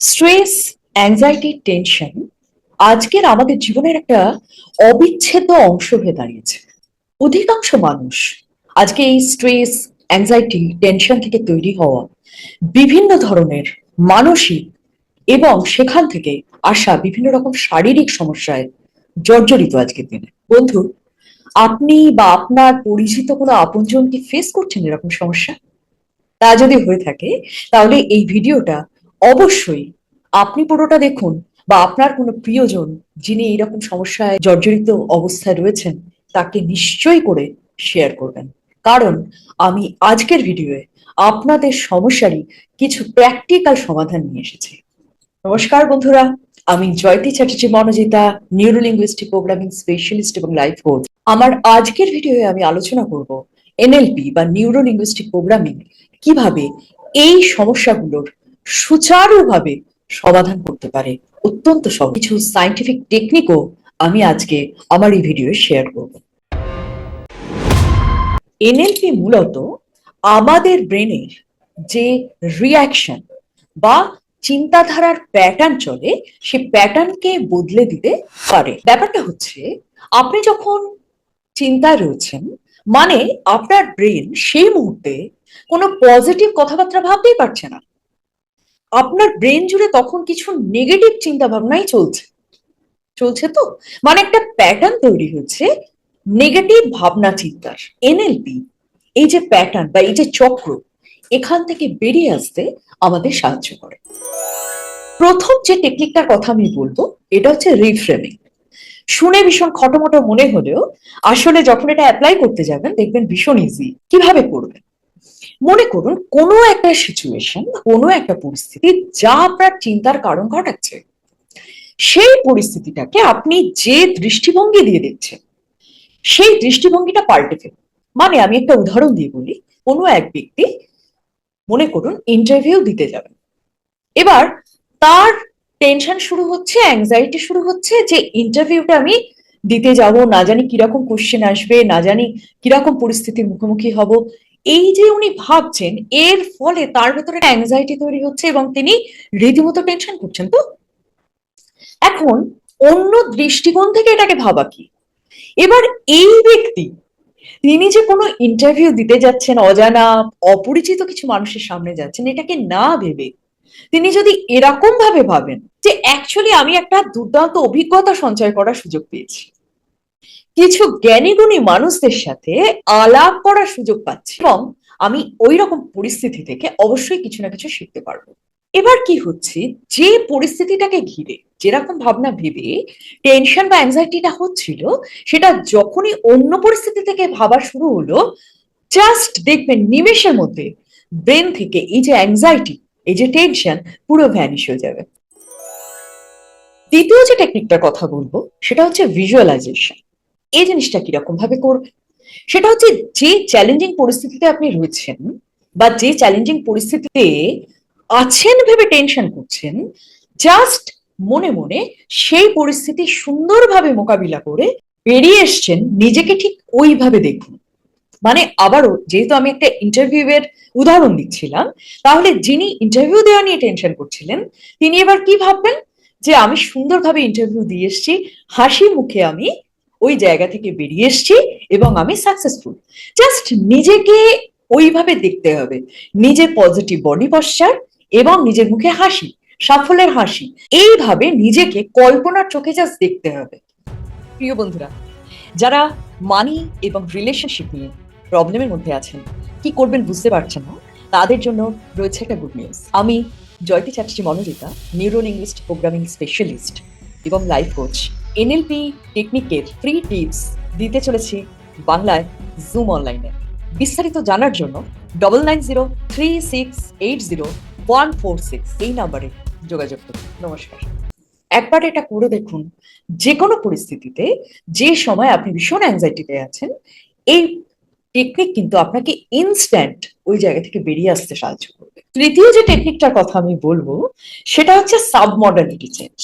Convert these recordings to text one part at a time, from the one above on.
Stress anxiety tension আজকের আমাদের জীবনের একটা অবিচ্ছেদ্য অংশ হয়ে দাঁড়িয়েছে। অধিকাংশ মানুষ আজকে এই স্ট্রেস অ্যাংজাইটি টেনশন থেকে তৈরি হওয়া বিভিন্ন ধরনের মানসিক এবং সেখান থেকে আসা বিভিন্ন রকম শারীরিক সমস্যায় জর্জরিত আজকের দিনে। বন্ধু, আপনি বা আপনার পরিচিত কোনো আপনজন কি ফেস করছেন এরকম সমস্যা? তা যদি হয়ে থাকে, তাহলে এই ভিডিওটা অবশ্যই আপনি পুরোটা দেখুন বা আপনার কোনো প্রিয়জন যিনি এইরকম সমস্যায় জর্জরিত অবস্থায় রয়েছেন, তাকে নিশ্চয়ই করে শেয়ার করবেন। কারণ আমি আজকের ভিডিওয়ে আপনাদের সমস্যারই কিছু প্র্যাকটিক্যাল সমাধান নিয়ে এসেছি। নমস্কার বন্ধুরা, আমি Jayati Chatterjee, Manojita neurolinguistic programming specialist এবং লাইফ কোচ আমার আজকের ভিডিওয়ে আমি আলোচনা করব এনএলপি বা নিউরোলিঙ্গুইস্টিক প্রোগ্রামিং কীভাবে এই সমস্যাগুলোর সুচারুভাবে সমাধান করতে পারে। অত্যন্ত সহজ। কিছু সাইন্টিফিক টেকনিকও আমি আজকে আমার এই ভিডিও শেয়ার করব। এনএলপি মূলত আমাদের ব্রেনের যে রিয়াকশন বা চিন্তাধারার প্যাটার্ন চলে, সে প্যাটার্নকে বদলে দিতে পারে। ব্যাপারটা হচ্ছে, আপনি যখন চিন্তায় রয়েছেন মানে আপনার ব্রেন সেই মুহূর্তে কোনো পজিটিভ কথাবার্তা ভাবতেই পারছে না। আপনার ব্রেন জুড়ে তখন কিছু নেগেটিভ চিন্তা ভাবনাই চলছে। চলছে তো? মানে একটা প্যাটার্ন তৈরি হচ্ছে নেগেটিভ ভাবনা চিন্তার এনএলপি এই যে প্যাটার্ন বা এই যে চক্র, এখান থেকে বেরিয়ে আসতে আমাদের সাহায্য করে। প্রথম যে টেকনিকটার কথা আমি বলব, এটা হচ্ছে রিফ্রেমিং শুনে ভীষণ খটোমটো মনে হলেও, আসলে যখন এটা অ্যাপ্লাই করতে যাবেন, দেখবেন ভীষণ ইজি কীভাবে করবেন? মনে করুন, কোনো একটা সিচুয়েশন কোনো একটা পরিস্থিতি যা আপনার চিন্তার কারণ ঘটাচ্ছে, সেই পরিস্থিতিটাকে আপনি যে দৃষ্টিভঙ্গি দিয়ে দেখছেন, সেই দৃষ্টিভঙ্গিটা পাল্টে ফেলুন। মানে আমি একটা উদাহরণ দিয়ে বলি, কোনো এক ব্যক্তি মনে করুন ইন্টারভিউ দিতে যাবেন। এবার তার টেনশন শুরু হচ্ছে অ্যাংজাইটি শুরু হচ্ছে যে ইন্টারভিউটা আমি দিতে যাব, না জানি কীরকম কোশ্চেন আসবে, না জানি কীরকম পরিস্থিতির মুখোমুখি হব। এই যে উনি ভাবছেন, এর ফলে তার ভেতরে অ্যাংজাইটি তৈরি হচ্ছে এবং তিনি রীতিমতো টেনশন করছেন। তো এখন অন্য দৃষ্টিকোণ থেকে এটাকে ভাবা কি? এবার এই ব্যক্তি, তিনি যে কোনো ইন্টারভিউ দিতে যাচ্ছেন, অজানা, অপরিচিত কিছু মানুষের সামনে যাচ্ছেন, এটাকে না ভেবে, তিনি যদি এরকম ভাবে ভাবেন যে অ্যাকচুয়ালি আমি একটা দুর্দান্ত অভিজ্ঞতা সঞ্চয় করার সুযোগ পেয়েছি। কিছু জ্ঞানী গুণী মানুষদের সাথে আলাপ করার সুযোগ পাচ্ছি এবং আমি ওই রকম পরিস্থিতি থেকে অবশ্যই কিছু না কিছু শিখতে পারব। এবার কি হচ্ছে? যে পরিস্থিতিটাকে ঘিরে যেরকম ভাবনা ভেবে টেনশন বা অ্যাংজাইটিটা হচ্ছিল, সেটা যখনই অন্য পরিস্থিতি থেকে ভাবা শুরু হলো জাস্ট দেখবেন নিমেষের মধ্যে ব্রেন থেকে এই যে অ্যাংজাইটি এই যে টেনশন পুরো ভ্যানিশ হয়ে যাবে। দ্বিতীয় যে টেকনিকটার কথা বলব, সেটা হচ্ছে ভিজুয়ালাইজেশন এই জিনিসটা কীরকম ভাবে করবে? সেটা হচ্ছে যে চ্যালেঞ্জিং পরিস্থিতিতে আপনি রয়েছেন বা যে চ্যালেঞ্জিং পরিস্থিতিতে আছেন ভেবে টেনশন করছেন জাস্ট মনে মনে সেই পরিস্থিতি সুন্দরভাবে মোকাবিলা করে বেরিয়ে এসছেন, নিজেকে ঠিক ওইভাবে দেখুন। মানে আবারও যেহেতু আমি একটা ইন্টারভিউ এর উদাহরণ দিচ্ছিলাম, তাহলে যিনি ইন্টারভিউ দেওয়া নিয়ে টেনশন করছিলেন, তিনি এবার কি ভাববেন? যে আমি সুন্দরভাবে ইন্টারভিউ দিয়ে এসেছি হাসি মুখে আমি ওই জায়গা থেকে বেরিয়ে এসেছি এবং আমি সাকসেসফুল জাস্ট নিজেকে ওইভাবে দেখতে হবে। নিজের পজিটিভ বডি পশ্চার এবং নিজের মুখে হাসি, সাফল্যের হাসি। এইভাবে নিজেকে কল্পনার চোখে জাস্ট দেখতে হবে। প্রিয় বন্ধুরা, যারা মানি এবং রিলেশনশিপ নিয়ে প্রবলেমের মধ্যে আছেন, কি করবেন বুঝতে পারছেন না? তাদের জন্য রয়েছে একটা গুড নিউজ আমি Jayati Chatterjee, Manojita neuro linguist programming specialist এবং লাইফ কোচ এনএলপি টেকনিকের ফ্রি টিপস দিতে চলেছি বাংলায় জুম অনলাইনে বিস্তারিত জানার জন্য double nine zero three six eight zero one four six এই নাম্বারে যোগাযোগ করুন। নমস্কার। একবার এটা করে দেখুন যে কোনো পরিস্থিতিতে যে সময় আপনি ভীষণ অ্যাংজাইটিতে আছেন, এই টেকনিক কিন্তু আপনাকে ইনস্ট্যান্ট ওই জায়গা থেকে বেরিয়ে আসতে সাহায্য করবে। তৃতীয় যে টেকনিকটার কথা আমি বলব, সেটা হচ্ছে সাবমডার্নিটি চেঞ্জ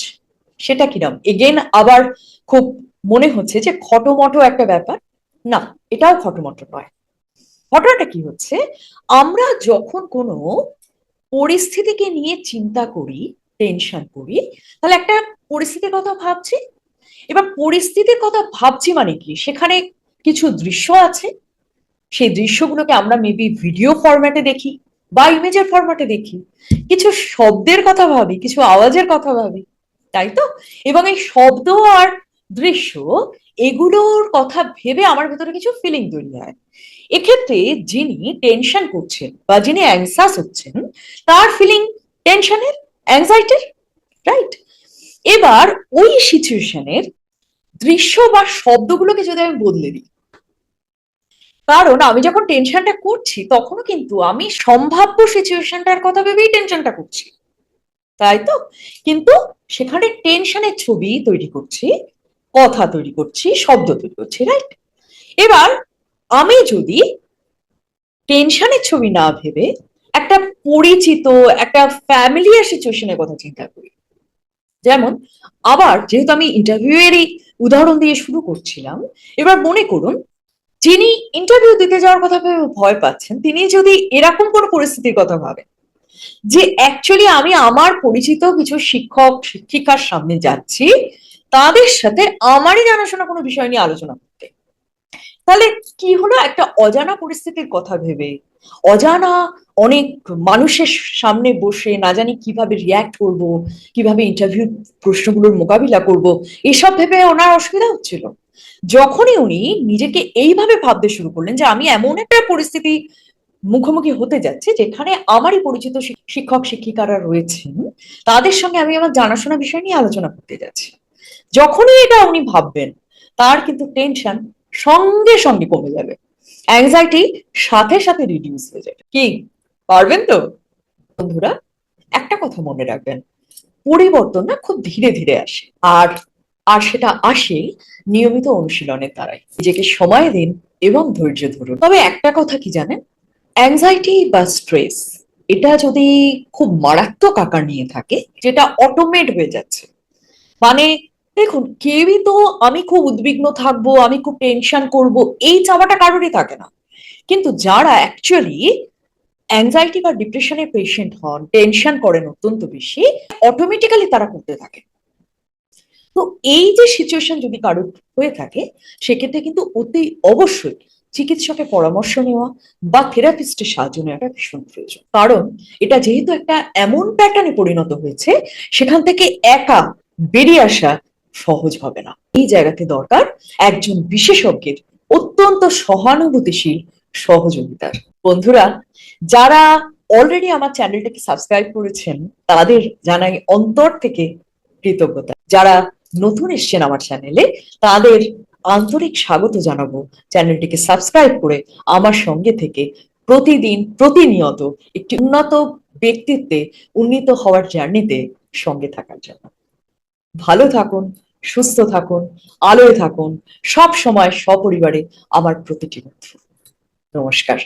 সেটা কিরম? এগেন আবার খুব মনে হচ্ছে যে খটোমটো একটা ব্যাপার। না, এটাও খটোমটো নয়। ঘটনাটা কি হচ্ছে? আমরা যখন কোনো পরিস্থিতিকে নিয়ে চিন্তা করি টেনশন করি, তাহলে একটা পরিস্থিতির কথা ভাবছি। এবার পরিস্থিতির কথা ভাবছি মানে কি? সেখানে কিছু দৃশ্য আছে। সেই দৃশ্যগুলোকে আমরা মেবি ভিডিও ফরম্যাটে দেখি বা ইমেজের ফরম্যাটে দেখি। কিছু শব্দের কথা ভাবি, কিছু আওয়াজের কথা ভাবি। তাই তো? এবং এই শব্দ আর দৃশ্য, এগুলোর কথা ভেবে আমার ভেতরে কিছু ফিলিং তৈরি হয়। এক্ষেত্রে যিনি টেনশন করছেন বা যিনি অ্যাংসাস হচ্ছেন, তার ফিলিং টেনশনের অ্যাংজাইটির রাইট এবার ওই সিচুয়েশনের দৃশ্য বা শব্দগুলোকে যদি আমি বদলে দিই, কারণ আমি যখন টেনশনটা করছি, তখনও কিন্তু আমি সম্ভাব্য সিচুয়েশনটার কথা ভেবেই টেনশনটা করছি। তাই তো? কিন্তু সেখানে টেনশনের ছবি তৈরি করছি, কথা তৈরি করছি, শব্দ তৈরি করছি রাইট এবার আমি যদি টেনশনের ছবি না ভেবে একটা পরিচিত, একটা ফ্যামিলিয়ার সিচুয়েশনের কথা চিন্তা করি। যেমন, আবার যেহেতু আমি ইন্টারভিউয়েরই উদাহরণ দিয়ে শুরু করছিলাম, এবার মনে করুন, যিনি ইন্টারভিউ দিতে যাওয়ার কথা ভেবে ভয় পাচ্ছেন, তিনি যদি এরকম কোনো পরিস্থিতির কথা ভাবেন যে অ্যাকচুয়ালি আমি আমার পরিচিত কিছু শিক্ষক, শিক্ষিকার সামনে যাচ্ছি, তাদের সাথে আমারই জানাশোনা কোনো বিষয় নিয়ে আলোচনা করতে। তাহলে কি হলো? একটা অজানা পরিস্থিতির কথা ভেবে, অজানা অনেক মানুষের সামনে বসে না জানি কীভাবে রিয়াক্ট করব, কীভাবে ইন্টারভিউ প্রশ্নগুলোর মোকাবিলা করব, এসব ভেবে ওনার অসুবিধা হচ্ছিল। যখনই উনি নিজেকে এইভাবে ভাবতে শুরু করলেন যে আমি এমন একটা পরিস্থিতি মুখোমুখি হতে যাচ্ছে, যেখানে আমারই পরিচিত শিক্ষক, শিক্ষিকারা রয়েছেন, তাদের সঙ্গে আমি আমার জানাশোনা বিষয় নিয়ে আলোচনা করতে যাচ্ছি। যখনই এটা উনি ভাববেন, তার কিন্তু টেনশন সঙ্গে সঙ্গে কমে যাবে। অ্যাংজাইটি সাথে সাথে রিডিউস হয়ে যাবে। কি? পারবেন তো? বন্ধুরা, একটা কথা মনে রাখবেন, পরিবর্তন না খুব ধীরে ধীরে আসে, আর আর সেটা আসে নিয়মিত অনুশীলনের দ্বারাই। নিজেকে সময় দিন এবং ধৈর্য ধরুন। তবে একটা কথা কি জানেন? অ্যাংজাইটি বা স্ট্রেস এটা যদি খুব মারাত্মক আকার নিয়ে থাকে, যেটা অটোমেট হয়ে যাচ্ছে। মানে দেখুন, কেউই তো আমি খুব উদ্বিগ্ন থাকব, আমি খুব টেনশন করব, এই চাওয়াটা কারোরই থাকে না। কিন্তু যারা অ্যাকচুয়ালি অ্যাংজাইটি বা ডিপ্রেশনের পেশেন্ট হন টেনশন করেন অত্যন্ত বেশি অটোমেটিক্যালি তারা করতে থাকে। তো এই যে সিচুয়েশন যদি কারোর হয়ে থাকে, সেক্ষেত্রে কিন্তু অতি অবশ্যই চিকিৎসকের পরামর্শ নেওয়া বা থেরাপিস্টের সাহায্য নেওয়াটা ভীষণ প্রয়োজন। কারণ এটা যেহেতু একটা এমন প্যাটার্নে পরিণত হয়েছে, সেখান থেকে একা বেরিয়ে আসা সহজ হবে না। এই জায়গাতে দরকার একজন বিশেষজ্ঞের অত্যন্ত সহানুভূতিশীল সহযোগিতার। বন্ধুরা, যারা অলরেডি আমার চ্যানেলটাকে সাবস্ক্রাইব করেছেন, তাদের জানাই অন্তর থেকে কৃতজ্ঞতা। যারা নতুন এসছেন আমার চ্যানেলে তাদের আন্তরিক স্বাগত জানাব। চ্যানেলটিকে সাবস্ক্রাইব করে আমার সঙ্গে থেকে প্রতিদিন প্রতিনিয়ত একটি উন্নত ব্যক্তিত্বে উন্নীত হওয়ার জার্নিতে সঙ্গে থাকার জন্য। ভালো থাকুন, সুস্থ থাকুন, আলোয় থাকুন সব সময় সপরিবারে আমার প্রতিটি বন্ধু। নমস্কার।